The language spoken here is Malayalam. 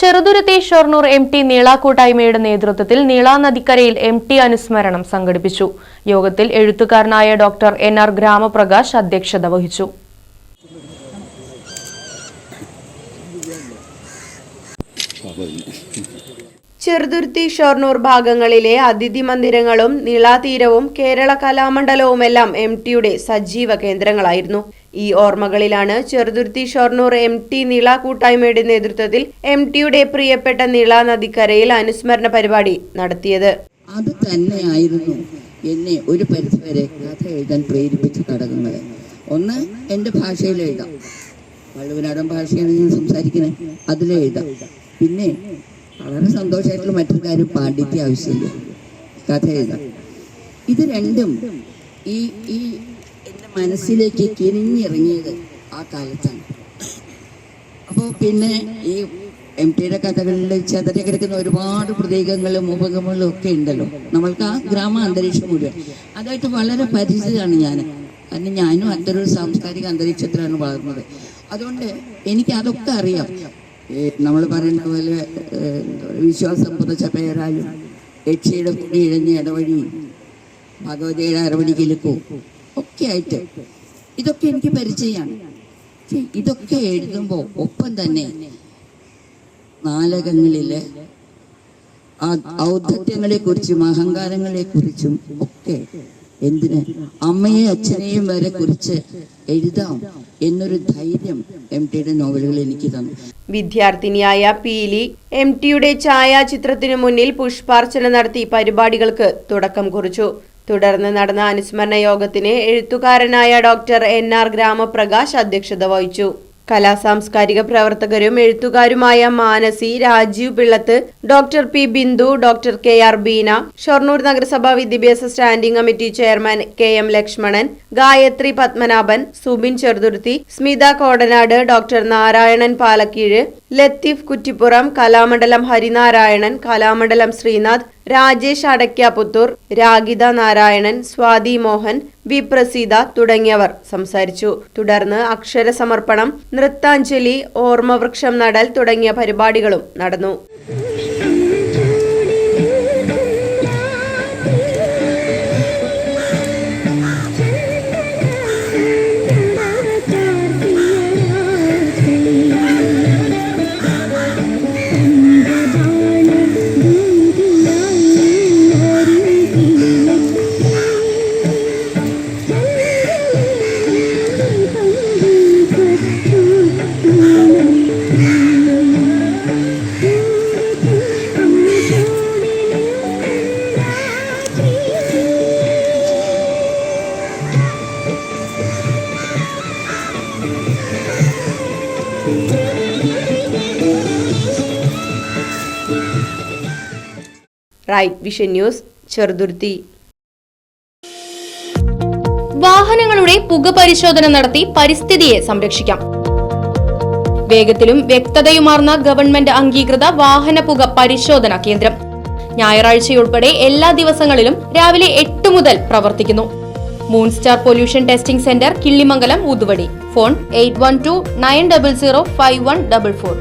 ചെറുതുരുത്തി ഷൊർണൂർ എം ടി നീള കൂട്ടായ്മയുടെ നേതൃത്വത്തിൽ നീള നദിക്കരയിൽ എം ടി അനുസ്മരണം സംഘടിപ്പിച്ചു. യോഗത്തിൽ എഴുത്തുകാരനായ ഡോക്ടർ എൻ ആർ ഗ്രാമപ്രകാശ് അധ്യക്ഷത വഹിച്ചു. ചെറുതുരുത്തി ഷൊർണൂർ ഭാഗങ്ങളിലെ അതിഥി മന്ദിരങ്ങളും നീളാതീരവും കേരള കലാമണ്ഡലവുമെല്ലാം എം ടിയുടെ സജീവ കേന്ദ്രങ്ങളായിരുന്നു. ഈ ഓർമ്മകളിലാണ് ചെറുതുരുത്തി ഷൊർണൂർ എം ടി നീള കൂട്ടായ്മയുടെ നേതൃത്വത്തിൽ എം ടിയുടെ പ്രിയപ്പെട്ട നീള നദിക്കരയിൽ അനുസ്മരണ പരിപാടി നടത്തിയത്. അത് തന്നെയായിരുന്നു എന്നെ ഒരു പരിധിവരെ കഥ എഴുതാൻ പ്രേരിപ്പിച്ച ഘടകങ്ങൾ. ഒന്ന് എന്റെ ഭാഷയിൽ എഴുതാം. വള്ളുവനാടൻ ഭാഷയാണ് ഞാൻ സംസാരിക്കുന്നത്. അതിലെഴുതാം പിന്നെ വളരെ സന്തോഷമായിട്ടുള്ള മറ്റൊരു കാര്യം പാണ്ഡിത്യ ആവശ്യമില്ല. കഥ എഴുതാം. ഇത് രണ്ടും ഈ ഈ എന്റെ മനസ്സിലേക്ക് കിരിഞ്ഞിറങ്ങിയത് ആ കാലത്താണ്. അപ്പോൾ പിന്നെ ഈ എം ടിയുടെ കഥകളിൽ ചതറി കിടക്കുന്ന ഒരുപാട് പ്രതീകങ്ങളും ഉപകങ്ങളും ഒക്കെ ഉണ്ടല്ലോ. നമ്മൾക്ക് ആ ഗ്രാമ അന്തരീക്ഷം മുഴുവൻ. അതായിട്ട് വളരെ പരിചിതമാണ് ഞാൻ. കാരണം ഞാനും അത്തരൊരു സാംസ്കാരിക അന്തരീക്ഷത്തിലാണ് വളർന്നത്. അതുകൊണ്ട് എനിക്ക് അതൊക്കെ അറിയാം. നമ്മൾ പറയുന്ന പോലെ വിശ്വാസം പുതച്ച പേരാലും രക്ഷയുടെ കുടി ഇഴഞ്ഞ ഇടവഴി ഭഗവതിയുടെ അരവണി കിലുക്കോ ഒക്കെ ആയിട്ട്. ഇതൊക്കെ എനിക്ക് പരിചയമാണ്. ഇതൊക്കെ എഴുതുമ്പോൾ ഒപ്പം തന്നെ നാലകങ്ങളിലെ ആ ഔദ്ധത്യങ്ങളെ കുറിച്ചും അഹങ്കാരങ്ങളെ കുറിച്ചും ഒക്കെ എന്തിന്? അമ്മയെ അച്ഛനെയും വരെ കുറിച്ച് എഴുതാം എന്നൊരു ധൈര്യം എം ടിയുടെ നോവലുകൾ എനിക്ക് തന്നു. വിദ്യാർത്ഥിനിയായ പീലി എം ടിയുടെ ഛായാചിത്രത്തിനു മുന്നിൽ പുഷ്പാർച്ചന നടത്തി പരിപാടികൾക്ക് തുടക്കം കുറിച്ചു. തുടർന്ന് നടന്ന അനുസ്മരണ യോഗത്തിന് എഴുത്തുകാരനായ ഡോക്ടർ എൻ ആർ ഗ്രാമപ്രകാശ് അധ്യക്ഷത വഹിച്ചു. കലാസാംസ്കാരിക പ്രവർത്തകരും എഴുത്തുകാരുമായ Manasi Rajeev Pillath doctor P Bindu doctor K R Beena Shoranur നഗരസഭാ വിദ്യാഭ്യാസ standing committee chairman K M Lakshmanan Gayathri Padmanabhan Subin Cheruthuruthy Smitha Kodanad doctor Narayanan Palakkeezh Latheef Kuttippuram Kalamandalam Harinarayanan Kalamandalam Sreenath Rajesh Adakkaputhur Ragitha Narayanan Swathi Mohan V Praseetha തുടങ്ങിയവർ സംസാരിച്ചു. തുടർന്ന് അക്ഷര സമർപ്പണം നൃത്താഞ്ജലി ഓർമ്മവൃക്ഷം നടൽ തുടങ്ങിയ പരിപാടികളും നടന്നു. റൈറ്റ് വിഷൻ ന്യൂസ് വാഹനങ്ങളുടെ പുക പരിശോധന നടത്തി പരിസ്ഥിതിയെ സംരക്ഷിക്കാം. വേഗത്തിലും വ്യക്തതയുമാർന്ന ഗവൺമെന്റ് അംഗീകൃത വാഹന പുക പരിശോധന കേന്ദ്രം. ഞായറാഴ്ചയുൾപ്പെടെ എല്ലാ ദിവസങ്ങളിലും രാവിലെ എട്ട് മുതൽ പ്രവർത്തിക്കുന്നു. Moonstar pollution testing centre Killimangalam ഊതുവടി phone eight one two nine double zero five one double four